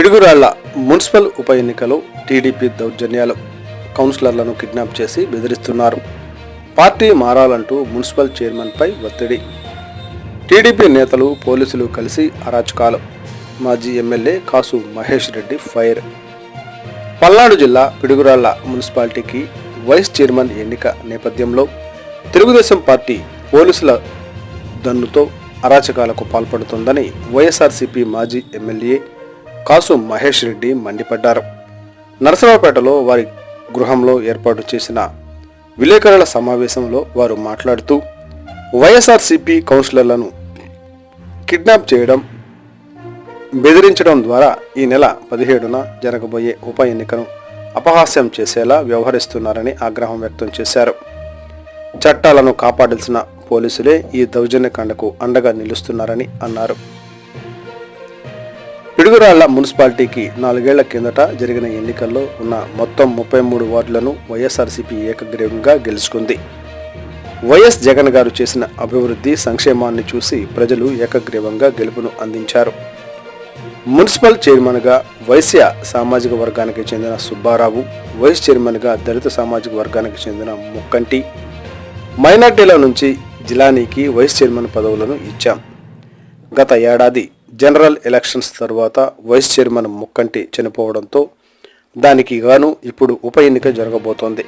Piduguralla municipal ఉప ఎన్నికలో TDP దౌర్జన్యాలు. కౌన్సిలర్లను కిడ్నాప్ చేసి బెదిరిస్తున్నారు. పార్టీ మారాలంటూ మున్సిపల్ చైర్మన్పై ఒత్తిడి. టీడీపీ నేతలు పోలీసులు కలిసి అరాచకాలు. మాజీ ఎమ్మెల్యే కాసు మహేష్ రెడ్డి ఫైర్. పల్నాడు జిల్లా పిడుగురాళ్ళ మున్సిపాలిటీకి వైస్ చైర్మన్ ఎన్నిక నేపథ్యంలో తెలుగుదేశం పార్టీ పోలీసుల దన్నుతో అరాచకాలకు పాల్పడుతుందని వైఎస్ఆర్సీపీ మాజీ ఎమ్మెల్యే కాసు మహేష్ రెడ్డి మండిపడ్డారు. నరసరావుపేటలో వారి గృహంలో ఏర్పాటు చేసిన విలేకరుల సమావేశంలో వారు మాట్లాడుతూ వైఎస్ఆర్సీపీ కౌన్సిలర్లను కిడ్నాప్ చేయడం బెదిరించడం ద్వారా ఈ నెల పదిహేడున జరగబోయే ఉప ఎన్నికను అపహాస్యం చేసేలా వ్యవహరిస్తున్నారని ఆగ్రహం వ్యక్తం చేశారు. చట్టాలను కాపాడాల్సిన పోలీసులే ఈ దౌర్జన్యకాండకు అండగా నిలుస్తున్నారని అన్నారు. పిడుగురాళ్ళ మున్సిపాలిటీకి నాలుగేళ్ళ కిందట జరిగిన ఎన్నికల్లో ఉన్న మొత్తం ముప్పై మూడు వార్డులను వైఎస్ఆర్సీపీ ఏకగ్రీవంగా గెలుచుకుంది. వైఎస్ జగన్ గారు చేసిన అభివృద్ధి సంక్షేమాన్ని చూసి ప్రజలు ఏకగ్రీవంగా గెలుపును అందించారు. మున్సిపల్ చైర్మన్గా వైశ్య సామాజిక వర్గానికి చెందిన సుబ్బారావు వైస్ చైర్మన్గా దళిత సామాజిక వర్గానికి చెందిన ముక్కంటి మైనార్టీల నుంచి జిలానీకి వైస్ చైర్మన్ పదవులను ఇచ్చాం. గత ఏడాది జనరల్ ఎలక్షన్స్ తర్వాత వైస్ చైర్మన్ ముక్కంటి చనిపోవడంతో దానికి గాను ఇప్పుడు ఉప ఎన్నిక జరగబోతోంది.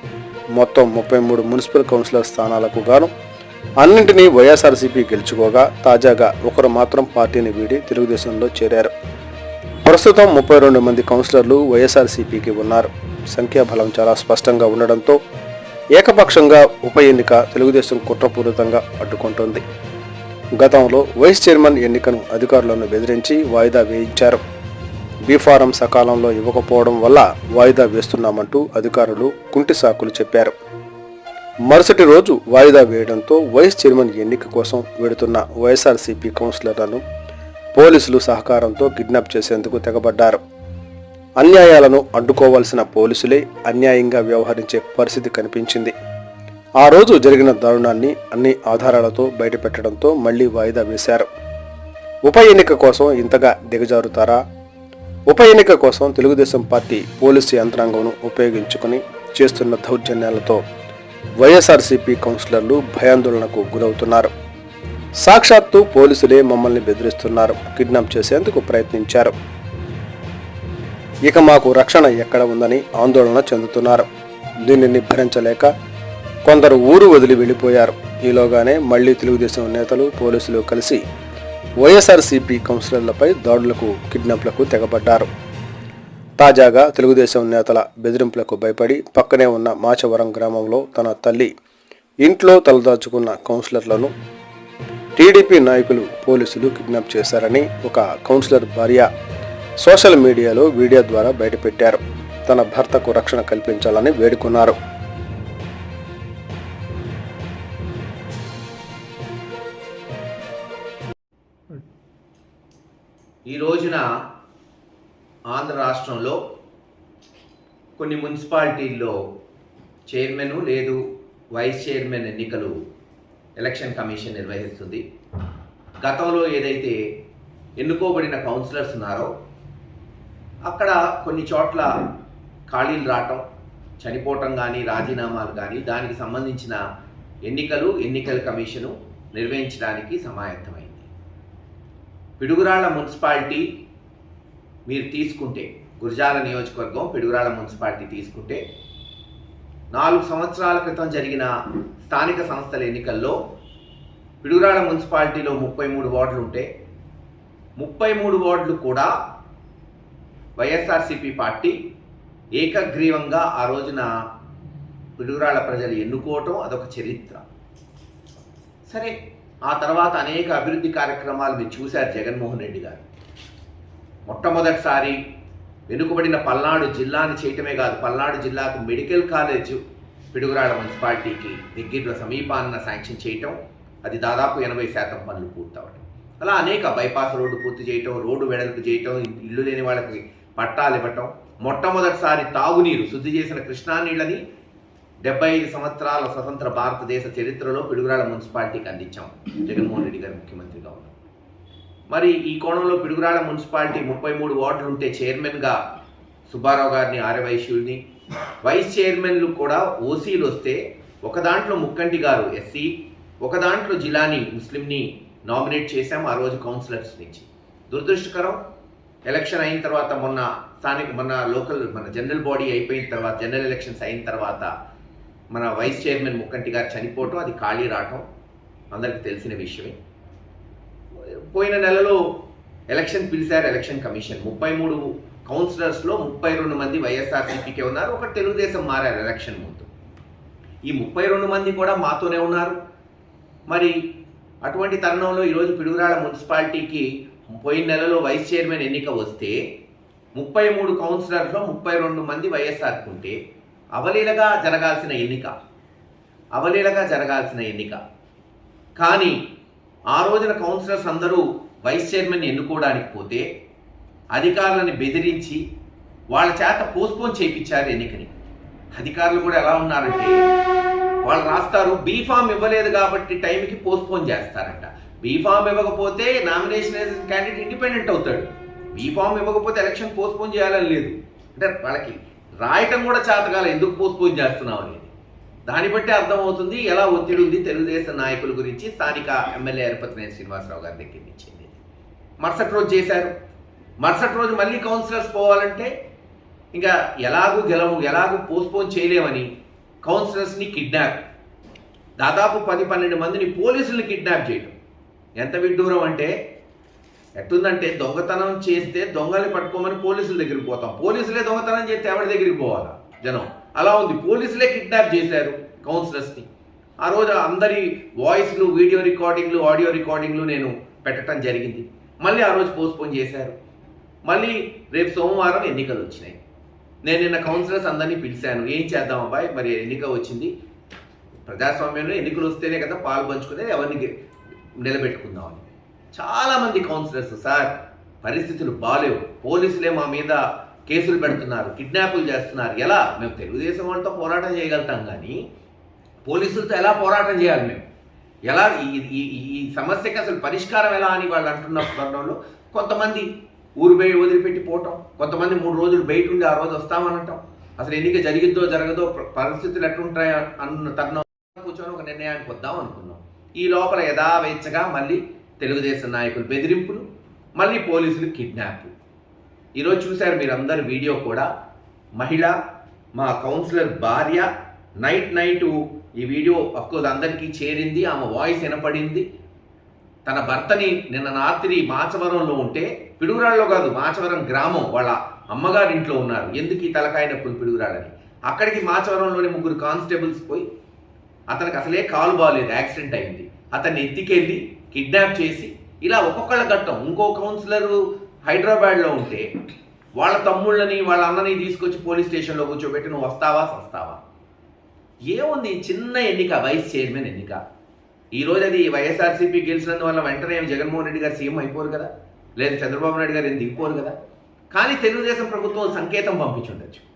మొత్తం ముప్పై మూడు మున్సిపల్ కౌన్సిలర్ స్థానాలకు గాను అన్నింటినీ వైఎస్ఆర్సీపీ గెలుచుకోగా తాజాగా ఒకరు మాత్రం పార్టీని వీడి తెలుగుదేశంలో చేరారు. ప్రస్తుతం ముప్పై రెండు మంది కౌన్సిలర్లు వైఎస్ఆర్సీపీకి ఉన్నారు. సంఖ్యాబలం చాలా స్పష్టంగా ఉండడంతో ఏకపక్షంగా ఉప ఎన్నిక తెలుగుదేశం కుట్రపూరితంగా అడ్డుకుంటోంది. గతంలో వైస్ చైర్మన్ ఎన్నికను అధికారులను బెదిరించి వాయిదా వేయించారు. బీఫారం సకాలంలో ఇవ్వకపోవడం వల్ల వాయిదా వేస్తున్నామంటూ అధికారులు కుంటి సాకులు చెప్పారు. మరుసటి రోజు వాయిదా వేయడంతో వైస్ చైర్మన్ ఎన్నిక కోసం వెడుతున్న వైఎస్ఆర్సీపీ కౌన్సిలర్లను పోలీసులు సహకారంతో కిడ్నాప్ చేసేందుకు తెగబడ్డారు. అన్యాయాలను అడ్డుకోవాల్సిన పోలీసులే అన్యాయంగా వ్యవహరించే పరిస్థితి కనిపించింది. ఆ రోజు జరిగిన దారుణాన్ని అన్ని ఆధారాలతో బయటపెట్టడంతో మళ్ళీ వాయిదా వేశారు. ఉప ఎన్నిక కోసం ఇంతగా దిగజారుతారా? ఉప ఎన్నిక కోసం తెలుగుదేశం పార్టీ పోలీసు యంత్రాంగంను ఉపయోగించుకుని చేస్తున్న దౌర్జన్యాలతో వైఎస్ఆర్సీపీ కౌన్సిలర్లు భయాందోళనకు గురవుతున్నారు. సాక్షాత్తు పోలీసులే మమ్మల్ని బెదిరిస్తున్నారు కిడ్నాప్ చేసేందుకు ప్రయత్నించారు. ఇక మాకు రక్షణ ఎక్కడ ఉందని ఆందోళన చెందుతున్నారు. దీనిని భరించలేక కొందరు ఊరు వదిలి వెళ్ళిపోయారు. ఈలోగానే మళ్ళీ తెలుగుదేశం నేతలు పోలీసులు కలిసి వైఎస్ఆర్సీపీ కౌన్సిలర్లపై దాడులకు కిడ్నాప్లకు తెగబడ్డారు. తాజాగా తెలుగుదేశం నేతల బెదిరింపులకు భయపడి పక్కనే ఉన్న మాచవరం గ్రామంలో తన తల్లి ఇంట్లో తలదాచుకున్న కౌన్సిలర్లను టీడీపీ నాయకులు పోలీసులు కిడ్నాప్ చేశారని ఒక కౌన్సిలర్ భార్య సోషల్ మీడియాలో వీడియో ద్వారా బయటపెట్టారు. తన భర్తకు రక్షణ కల్పించాలని వేడుకున్నారు. రోజున ఆంధ్ర రాష్ట్రంలో కొన్ని మున్సిపాలిటీల్లో చైర్మన్ లేదు వైస్ చైర్మన్ ఎన్నికలు ఎలక్షన్ కమిషన్ నిర్వహిస్తుంది. గతంలో ఏదైతే ఎన్నుకోబడిన కౌన్సిలర్స్ ఉన్నారో అక్కడ కొన్ని చోట్ల ఖాళీలు రావటం చనిపోవటం కానీ రాజీనామాలు కానీ దానికి సంబంధించిన ఎన్నికలు ఎన్నికల కమిషను నిర్వహించడానికి సమాయత్తమైంది. పిడుగురాళ్ళ మున్సిపాలిటీ మీరు తీసుకుంటే గురజాల నియోజకవర్గం పిడుగురాల మున్సిపాలిటీ తీసుకుంటే నాలుగు సంవత్సరాల క్రితం జరిగిన స్థానిక సంస్థల ఎన్నికల్లో పిడుగురాల మున్సిపాలిటీలో ముప్పై మూడు వార్డులు ఉంటే ముప్పై మూడు వార్డులు కూడా వైఎస్ఆర్సీపీ పార్టీ ఏకగ్రీవంగా ఆ రోజున పిడుగురాళ్ళ ప్రజలు ఎన్నుకోవటం అదొక చరిత్ర. సరే ఆ తర్వాత అనేక అభివృద్ధి కార్యక్రమాలు మీరు చూశారు జగన్మోహన్ రెడ్డి గారు. మొట్టమొదటిసారి వెనుకబడిన పల్నాడు జిల్లాని చేయటమే కాదు పల్నాడు జిల్లాకు మెడికల్ కాలేజ్ పిడుగురాడ మున్సిపాలిటీకి దగ్గరలో సమీపాన్న శాంక్షన్ చేయటం అది దాదాపు ఎనభై శాతం పనులు పూర్తవటం. అలా అనేక బైపాస్ రోడ్డు పూర్తి చేయటం రోడ్డు వెడల్పు చేయటం ఇల్లు లేని వాళ్ళకి పట్టాలు ఇవ్వటం మొట్టమొదటిసారి తాగునీరు శుద్ధి చేసిన కృష్ణా నీళ్ళని డెబ్బై ఐదు సంవత్సరాల స్వతంత్ర భారతదేశ చరిత్రలో పిడుగురాళ్ళ మున్సిపాలిటీకి అందించాం. జగన్మోహన్ రెడ్డి గారు ముఖ్యమంత్రిగా ఉన్నారు. మరి ఈ కోణంలో పిడుగురాళ్ళ మున్సిపాలిటీ ముప్పై మూడు వార్డులు ఉంటే చైర్మన్గా సుబ్బారావు గారిని ఆర్యవైశ్యుల్ని వైస్ చైర్మన్లు కూడా ఓసీలు వస్తే ఒక దాంట్లో ముక్కంటి గారు ఎస్సీ ఒక దాంట్లో జిలాని ముస్లింని నామినేట్ చేశాము ఆ రోజు కౌన్సిలర్స్ నుంచి. దురదృష్టకరం ఎలక్షన్ అయిన తర్వాత మొన్న స్థానిక మన లోకల్ మన జనరల్ బాడీ అయిపోయిన తర్వాత జనరల్ ఎలక్షన్స్ అయిన తర్వాత మన వైస్ చైర్మన్ ముక్కంటి గారు చనిపోవటం అది ఖాళీ రావటం అందరికీ తెలిసిన విషయమే. పోయిన నెలలో ఎలక్షన్ పిలిచారు ఎలక్షన్ కమిషన్. ముప్పై మూడు కౌన్సిలర్స్లో ముప్పై రెండు మంది వైఎస్ఆర్సీపీకే ఉన్నారు. ఒక తెలుగుదేశం మారారు ఎలక్షన్ ముందు. ఈ ముప్పై రెండు మంది కూడా మాతోనే ఉన్నారు. మరి అటువంటి తరుణంలో ఈరోజు పిడుగురాళ్ళ మున్సిపాలిటీకి పోయిన నెలలో వైస్ చైర్మన్ ఎన్నిక వస్తే ముప్పై మూడు కౌన్సిలర్లో ముప్పై రెండు మంది వైఎస్ఆర్కి ఉంటే అవలీలగా జరగాల్సిన ఎన్నిక. అవలీలగా జరగాల్సిన ఎన్నిక. కానీ ఆ రోజున కౌన్సిలర్స్ అందరూ వైస్ చైర్మన్ ఎన్నుకోవడానికి పోతే అధికారులను బెదిరించి వాళ్ళ చేత పోస్ట్పోన్ చేయించారు ఎన్నికని. అధికారులు కూడా ఎలా ఉన్నారంటే వాళ్ళు రాస్తారు బీఫామ్ ఇవ్వలేదు కాబట్టి టైంకి పోస్ట్పోన్ చేస్తారంట. బీఫామ్ ఇవ్వకపోతే నామినేషన్ క్యాండిడేట్ ఇండిపెండెంట్ అవుతాడు. బీఫామ్ ఇవ్వకపోతే ఎలక్షన్ పోస్ట్పోన్ చేయాలని లేదు. అంటే వాళ్ళకి రాయటం కూడా చేతకాల ఎందుకు పోస్ట్పోన్ చేస్తున్నావు అనేది. దాన్ని బట్టి అర్థమవుతుంది ఎలా ఒత్తిడి ఉంది తెలుగుదేశం నాయకుల గురించి స్థానిక ఎమ్మెల్యే ఎరపతినేని శ్రీనివాసరావు గారి దగ్గర నుంచి మరుసటి రోజు చేశారు. మరుసటి రోజు మళ్ళీ కౌన్సిలర్స్ పోవాలంటే ఇంకా ఎలాగూ గెలవు ఎలాగూ పోస్ట్పోన్ చేయలేమని కౌన్సిలర్స్ని కిడ్నాప్. దాదాపు పది పన్నెండు మందిని పోలీసులు కిడ్నాప్ చేయడం ఎంత విడ్డూరం అంటే ఎట్టుందంటే దొంగతనం చేస్తే దొంగల్ని పట్టుకోమని పోలీసుల దగ్గరికి పోతాం. పోలీసులే దొంగతనం చేస్తే ఎవరి దగ్గరికి పోవాలా జనం? అలా ఉంది. పోలీసులే కిడ్నాప్ చేశారు కౌన్సిలర్స్ని ఆ రోజు అందరి వాయిస్లు వీడియో రికార్డింగ్లు ఆడియో రికార్డింగ్లు నేను పెట్టడం జరిగింది. మళ్ళీ ఆ రోజు పోస్ట్పోన్ చేశారు. మళ్ళీ రేపు సోమవారం ఎన్నికలు వచ్చినాయి. నేను నిన్న కౌన్సిలర్స్ అందరినీ పిలిచాను. ఏం చేద్దాం అబ్బాయి? మరి ఎన్నిక వచ్చింది. ప్రజాస్వామ్యంలో ఎన్నికలు వస్తేనే కదా పాలు పంచుకునే ఎవరిని నిలబెట్టుకుందామని. చాలామంది కౌన్సిలర్స్ సార్ పరిస్థితులు బాలేవు. పోలీసులే మా మీద కేసులు పెడుతున్నారు కిడ్నాపులు చేస్తున్నారు. ఎలా? మేము తెలుగుదేశం వాళ్ళతో పోరాటం చేయగలుగుతాం కానీ పోలీసులతో ఎలా పోరాటం చేయాలి మేము? ఎలా ఈ ఈ ఈ- సమస్యకి అసలు పరిష్కారం ఎలా అని వాళ్ళు అంటున్న తరుణంలో కొంతమంది ఊరు బయట వదిలిపెట్టి పోవటం కొంతమంది మూడు రోజులు బయట ఉండి ఆ రోజు వస్తామనటం అసలు ఎన్నిక జరిగిద్దో జరగదో పరిస్థితులు ఎట్లుంటాయో అన్న తరుణం కూర్చొని ఒక నిర్ణయానికి వద్దాం అనుకున్నాం. ఈ లోపల యథావేచ్ఛగా మళ్ళీ తెలుగుదేశం నాయకులు బెదిరింపులు మళ్ళీ పోలీసులు కిడ్నాప్ ఈరోజు చూశారు మీరందరు వీడియో కూడా. మహిళ మా కౌన్సిలర్ భార్య నైట్ నైట్ ఈ వీడియో అఫ్కోర్స్ అందరికీ చేరింది ఆమె వాయిస్ వినపడింది. తన భర్తని నిన్న రాత్రి మాచవరంలో ఉంటే పిడుగురాళ్ళలో కాదు మాచవరం గ్రామం వాళ్ళ అమ్మగారి ఇంట్లో ఉన్నారు. ఎందుకు ఈ తలకాయ నొప్పులు పిడుగురాళ్ళని? అక్కడికి మాచవరంలోని ముగ్గురు కానిస్టేబుల్స్ పోయి అతనికి అసలే కాలు బాగాలేదు యాక్సిడెంట్ అయింది. అతన్ని ఎత్తికెళ్ళి కిడ్నాప్ చేసి ఇలా ఒక్కొక్కళ్ళ ఘట్టం ఇంకో కౌన్సిలర్ హైదరాబాద్లో ఉంటే వాళ్ళ తమ్ముళ్ళని వాళ్ళ అన్నని తీసుకొచ్చి పోలీస్ స్టేషన్లో కూర్చోబెట్టి నువ్వు వస్తావా? వస్తావా? ఏముంది చిన్న ఎన్నిక వైస్ చైర్మన్ ఎన్నిక? ఈ రోజు అది వైఎస్ఆర్సీపీ గెలిచినందువల్ల వెంటనే ఏం జగన్మోహన్ రెడ్డి గారు సీఎం అయిపోరు కదా? లేదా చంద్రబాబు నాయుడు గారు ఏం దిగిపోరు కదా? కానీ తెలుగుదేశం ప్రభుత్వం సంకేతం పంపించుండొచ్చు.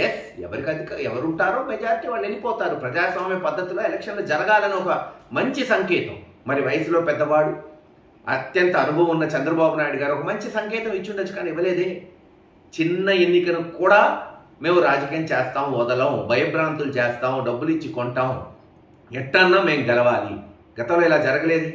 ఎస్ ఎవరికి అధిక ఎవరుంటారో మెజారిటీ వాళ్ళు వెళ్ళిపోతారు. ప్రజాస్వామ్య పద్ధతిలో ఎలక్షన్లు జరగాలని ఒక మంచి సంకేతం. మరి వయసులో పెద్దవాడు అత్యంత అనుభవం ఉన్న చంద్రబాబు నాయుడు గారు ఒక మంచి సంకేతం ఇచ్చి ఉండొచ్చు కానీ ఇవ్వలేదే. చిన్న ఎన్నికను కూడా మేము రాజకీయం చేస్తాం వదలం భయభ్రాంతులు చేస్తాం డబ్బులు ఇచ్చి కొంటాం. ఎట్టన్నా మేము గెలవాలి. గతంలో ఇలా జరగలేదు.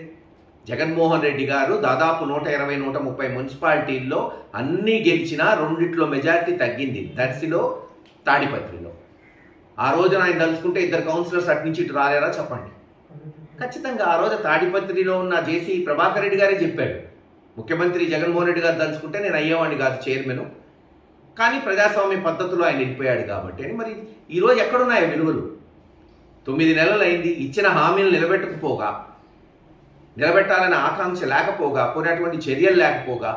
జగన్మోహన్ రెడ్డి గారు దాదాపు నూట ఇరవై నూట ముప్పై మున్సిపాలిటీల్లో అన్నీ గెలిచినా రెండిట్లో మెజారిటీ తగ్గింది. దర్శిలో తాడిపత్రిలో. ఆ రోజున ఆయన తలుచుకుంటే ఇద్దరు కౌన్సిలర్స్ అటు నుంచి ఇటు రాలేరా చెప్పండి. ఖచ్చితంగా ఆ రోజు తాడిపత్రిలో ఉన్న జేసీ ప్రభాకర్ రెడ్డి గారే చెప్పాడు. ముఖ్యమంత్రి జగన్మోహన్ రెడ్డి గారు తలుచుకుంటే నేను అయ్యేవాడిని కాదు చైర్మన్. కానీ ప్రజాస్వామ్య పద్ధతిలో ఆయన వెళ్ళిపోయాడు కాబట్టి అని మరి ఈరోజు ఎక్కడున్నాయి విలువలు తొమ్మిది నెలలు అయింది ఇచ్చిన హామీలు నిలబెట్టకపోగా నిలబెట్టాలనే ఆకాంక్ష లేకపోగా పోయినటువంటి చర్యలు లేకపోగా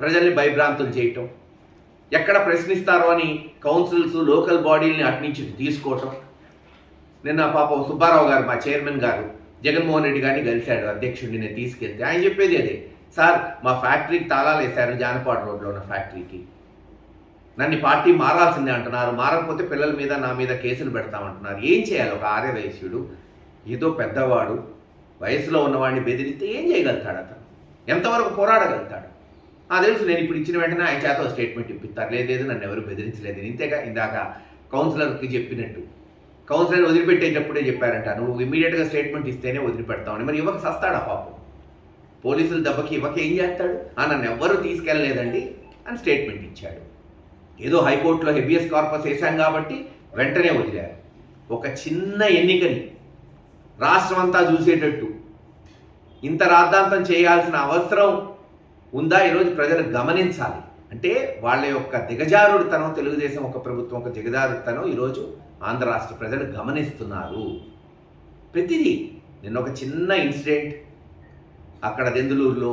ప్రజల్ని భయభ్రాంతులు చేయటం ఎక్కడ ప్రశ్నిస్తారో అని కౌన్సిల్స్ లోకల్ బాడీలని అటు నుంచి తీసుకోవటం. నిన్న పాపం సుబ్బారావు గారు మా చైర్మన్ గారు జగన్మోహన్ రెడ్డి గారిని కలిశాడు అధ్యక్షుడిని నేను తీసుకెళ్తే ఆయన చెప్పేది అదే. సార్ మా ఫ్యాక్టరీకి తాళాలు వేశారు జానపాడు రోడ్లో ఉన్న ఫ్యాక్టరీకి. నన్ను పార్టీ మారాల్సిందే అంటున్నారు. మారకపోతే పిల్లల మీద నా మీద కేసులు పెడతామంటున్నారు. ఏం చేయాలి? ఒక ఆర్యవయస్యుడు ఏదో పెద్దవాడు వయసులో ఉన్నవాడిని బెదిరిస్తే ఏం చేయగలుగుతాడు అతను? ఎంతవరకు పోరాడగలుగుతాడు? ఆ తెలుసు నేను ఇప్పుడు ఇచ్చిన వెంటనే ఆయన చేత స్టేట్మెంట్ ఇప్పిస్తారు. లేదు లేదు నన్ను ఎవరు బెదిరించలేదు. ఇంతేగా ఇందాక కౌన్సిలర్కి చెప్పినట్టు. కౌన్సిలర్ వదిలిపెట్టేటప్పుడే చెప్పారంట నువ్వు ఇమీడియట్గా స్టేట్మెంట్ ఇస్తేనే వదిలిపెడతామని మరి ఇవ్వక సస్తాడా పాపం? పోలీసులు దెబ్బకి యువక ఏం చేస్తాడు? ఆ నన్ను ఎవ్వరూ తీసుకెళ్ళలేదండి అని స్టేట్మెంట్ ఇచ్చాడు. ఏదో హైకోర్టులో హెబియస్ కార్పస్ వేశాం కాబట్టి వెంటనే వదిలారు. ఒక చిన్న ఎన్నికని రాష్ట్రం అంతా చూసేటట్టు ఇంత రాద్ధాంతం చేయాల్సిన అవసరం ఉందా? ఈరోజు ప్రజలు గమనించాలి. అంటే వాళ్ళ యొక్క దిగజారుడుతనం తెలుగుదేశం ఒక ప్రభుత్వం ఒక దిగజారుడుతనం ఈరోజు ఆంధ్ర రాష్ట్ర ప్రజలు గమనిస్తున్నారు. ప్రతిదీ నిన్న ఒక చిన్న ఇన్సిడెంట్ అక్కడ దెందులూరులో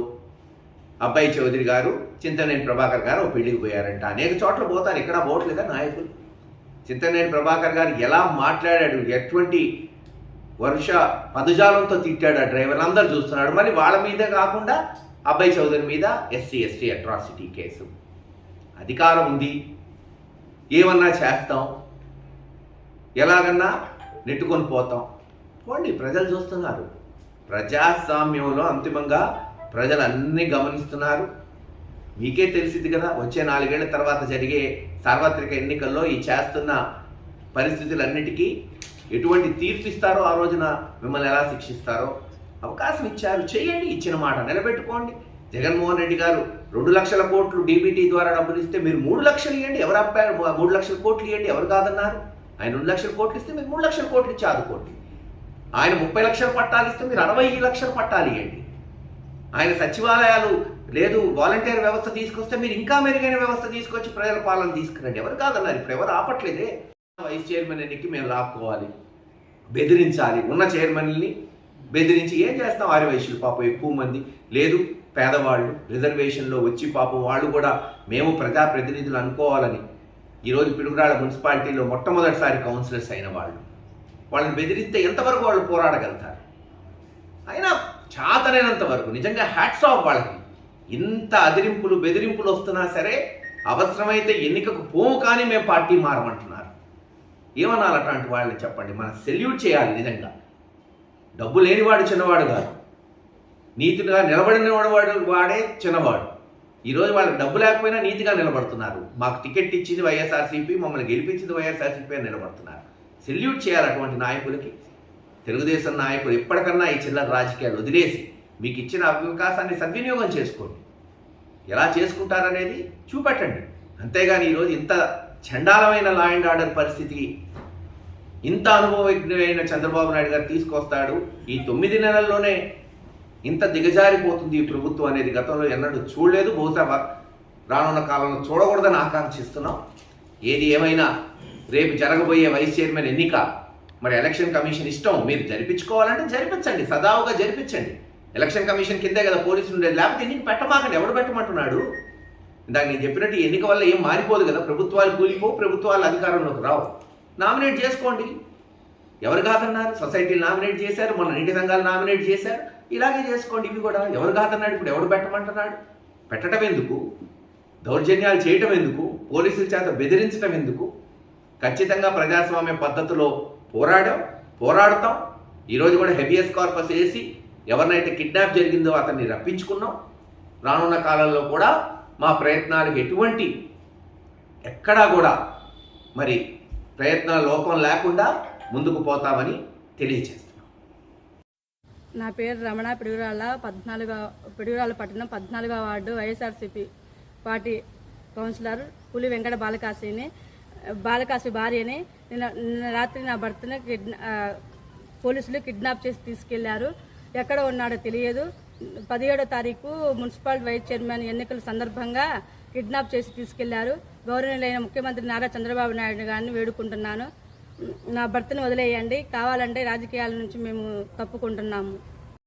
అబ్బాయి చౌదరి గారు చింతనేని ప్రభాకర్ గారు పెళ్ళికి పోయారంట. అనేక చోట్ల పోతారు ఇక్కడ పోవట్లేదా నాయకులు? చింతనేని ప్రభాకర్ గారు ఎలా మాట్లాడాడు ఎటువంటి వర్ష పదజాలంతో తిట్టాడు ఆ డ్రైవర్ అందరు చూస్తున్నాడు మరి వాళ్ళ మీదే కాకుండా అబ్బాయి చౌదరి మీద ఎస్సీ ఎస్టీ అట్రాసిటీ కేసు. అధికారం ఉంది. ఏమన్నా చేస్తాం? ఎలాగన్నా నెట్టుకొని పోతాం. పోండి ప్రజలు చూస్తున్నారు. ప్రజాస్వామ్యంలో అంతిమంగా ప్రజలు అన్నీ గమనిస్తున్నారు. మీకే తెలిసింది కదా వచ్చే నాలుగేళ్ళ తర్వాత జరిగే సార్వత్రిక ఎన్నికల్లో ఈ చేస్తున్న పరిస్థితులన్నిటికీ ఎటువంటి తీర్పు ఇస్తారో ఆ రోజున మిమ్మల్ని ఎలా శిక్షిస్తారో అవకాశం ఇచ్చారు. చేయండి ఇచ్చిన మాట నిలబెట్టుకోండి. జగన్మోహన్ రెడ్డి గారు రెండు లక్షల కోట్లు డీబీటీ ద్వారా డబ్బులు ఇస్తే మీరు మూడు లక్షలు ఇవ్వండి ఎవరు అప్పారు? మూడు లక్షల కోట్లు ఇవ్వండి ఎవరు కాదన్నారు? ఆయన రెండు లక్షల కోట్లు ఇస్తే మీరు మూడు లక్షల కోట్లు ఇచ్చి ఆదుకోండి. ఆయన ముప్పై లక్షల పట్టాలు ఇస్తే మీరు అరవై లక్షల పట్టాలు ఇవ్వండి ఆయన సచివాలయాలు లేదు వాలంటీర్ వ్యవస్థ తీసుకొస్తే మీరు ఇంకా మెరుగైన వ్యవస్థ తీసుకొచ్చి ప్రజల పాలన తీసుకురండి. ఎవరు కాదన్నారు ఇప్పుడు? ఎవరు ఆపట్లేదే? వైస్ చైర్మన్ ఎన్నికి మేము లాక్కోవాలి. బెదిరించాలి. ఉన్న చైర్మన్ని బెదిరించి ఏం చేస్తాం? ఆర్యవైశ్యులు పాపం ఎక్కువ మంది. లేదు పేదవాళ్ళు రిజర్వేషన్లో వచ్చి పాపం వాళ్ళు కూడా మేము ప్రజాప్రతినిధులు అనుకోవాలని ఈరోజు పిడుగురాళ్ళ మున్సిపాలిటీలో మొట్టమొదటిసారి కౌన్సిలర్స్ అయిన వాళ్ళు. వాళ్ళని బెదిరిస్తే ఎంతవరకు వాళ్ళు పోరాడగలుగుతారు? అయినా చాతనైనంత వరకు నిజంగా హ్యాట్స్ ఆఫ్ వాళ్ళకి. ఇంత అదిరింపులు బెదిరింపులు వస్తున్నా సరే అవసరమైతే ఎన్నికకు పోము కానీ మేము పార్టీ మారమంటున్నారు. ఏమనాలి అట్లాంటి వాళ్ళని చెప్పండి? మనం సెల్యూట్ చేయాలి నిజంగా. డబ్బు లేనివాడు చిన్నవాడు కాదు. నీతిగా నిలబడిన వాడు వాడే చిన్నవాడు. ఈరోజు వాళ్ళకి డబ్బు లేకపోయినా నీతిగా నిలబడుతున్నారు. మాకు టికెట్ ఇచ్చింది వైఎస్ఆర్సీపీ మమ్మల్ని గెలిపించింది వైఎస్ఆర్సీపీ అని నిలబడుతున్నారు. సెల్యూట్ చేయాలి అటువంటి నాయకులకి. తెలుగుదేశం నాయకులు ఎప్పటికన్నా ఈ చిల్లర రాజకీయాలు వదిలేసి మీకు ఇచ్చిన అవకాశాన్ని సద్వినియోగం చేసుకోండి. ఎలా చేసుకుంటారనేది చూపెట్టండి. అంతేగాని ఈరోజు ఇంత చండాలమైన లా అండ్ ఆర్డర్ పరిస్థితి ఇంత అనుభవజ్ఞుడైన చంద్రబాబు నాయుడు గారు తీసుకొస్తాడు. ఈ తొమ్మిది నెలల్లోనే ఇంత దిగజారిపోతుంది ఈ ప్రభుత్వం అనేది గతంలో ఎన్నడూ చూడలేదు. బహుశా రానున్న కాలంలో చూడకూడదని ఆకాంక్షిస్తున్నాం. ఏది ఏమైనా రేపు జరగబోయే వైస్ చైర్మన్ ఎన్నిక మరి ఎలక్షన్ కమిషన్ ఇష్టం మీరు జరిపించుకోవాలంటే జరిపించండి. సదావుగా జరిపించండి. ఎలక్షన్ కమిషన్ కిందే కదా పోలీసులు ఉండేది. లేకపోతే ఎన్నిక పెట్టమాకండి ఎవడు పెట్టమంటున్నాడు? ఇందాక నేను చెప్పినట్టు ఎన్నిక వల్ల ఏం మారిపోదు కదా. ప్రభుత్వాలు కూలిపో ప్రభుత్వాలు అధికారంలోకి రావు. నామినేట్ చేసుకోండి. ఎవరు కాదన్నారు? సొసైటీలు నామినేట్ చేశారు. మన నీటి సంఘాలు నామినేట్ చేశారు. ఇలాగే చేసుకోండి ఇవి కూడా. ఎవరు కాదన్నాడు ఇప్పుడు? ఎవడు పెట్టమంటున్నాడు? పెట్టడం ఎందుకు? దౌర్జన్యాలు చేయటం ఎందుకు? పోలీసుల చేత బెదిరించడం ఎందుకు? ఖచ్చితంగా ప్రజాస్వామ్య పద్ధతిలో పోరాడాం పోరాడతాం. ఈరోజు కూడా హెబియస్ కార్పస్ వేసి ఎవరినైతే కిడ్నాప్ జరిగిందో అతన్ని రప్పించుకున్నాం. రానున్న కాలంలో కూడా మా ప్రయత్నాలకు ఎటువంటి ఎక్కడా కూడా మరి ప్రయత్నాల లోపం లేకుండా ముందుకు పోతామని తెలియజేస్తాం. నా పేరు రమణ పిడుగురాళ్ళ. పద్నాలుగో పిడుగురాళ్ళ పట్టణం పద్నాలుగో వార్డు వైఎస్ఆర్సీపీ పార్టీ కౌన్సిలర్ పులి వెంకట బాలకాశిని బాలకాశి భార్యని నిన్న రాత్రి నా భర్తను కిడ్నా పోలీసులు కిడ్నాప్ చేసి తీసుకెళ్ళారు. ఎక్కడ ఉన్నాడో తెలియదు. పదిహేడో తారీఖు మున్సిపల్ వైస్ చైర్మన్ ఎన్నికల సందర్భంగా కిడ్నాప్ చేసి తీసుకెళ్ళారు. గౌరవనీయులైన ముఖ్యమంత్రి నారా చంద్రబాబు నాయుడు గారిని వేడుకుంటున్నాను. నా భర్తను వదిలేయండి. కావాలంటే రాజకీయాల నుంచి మేము తప్పుకుంటున్నాము.